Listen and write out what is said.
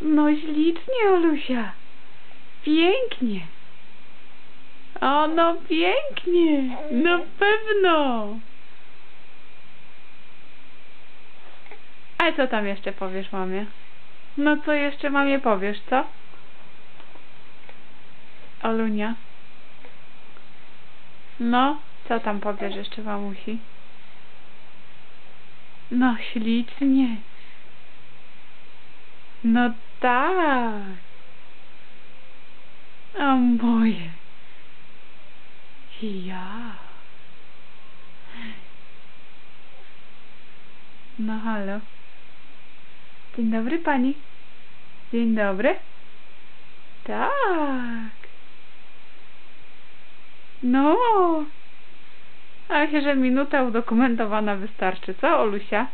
No ślicznie, Olusia. Pięknie. O, no pięknie. Na pewno. A co tam jeszcze powiesz mamie? No co jeszcze mamie powiesz, co? Olunia. No, co tam powiesz jeszcze mamusi? No ślicznie. No tak. A moje. Ja. No halo. Dzień dobry pani. Dzień dobry. Tak. No. A się, że minuta udokumentowana wystarczy, co Olusia?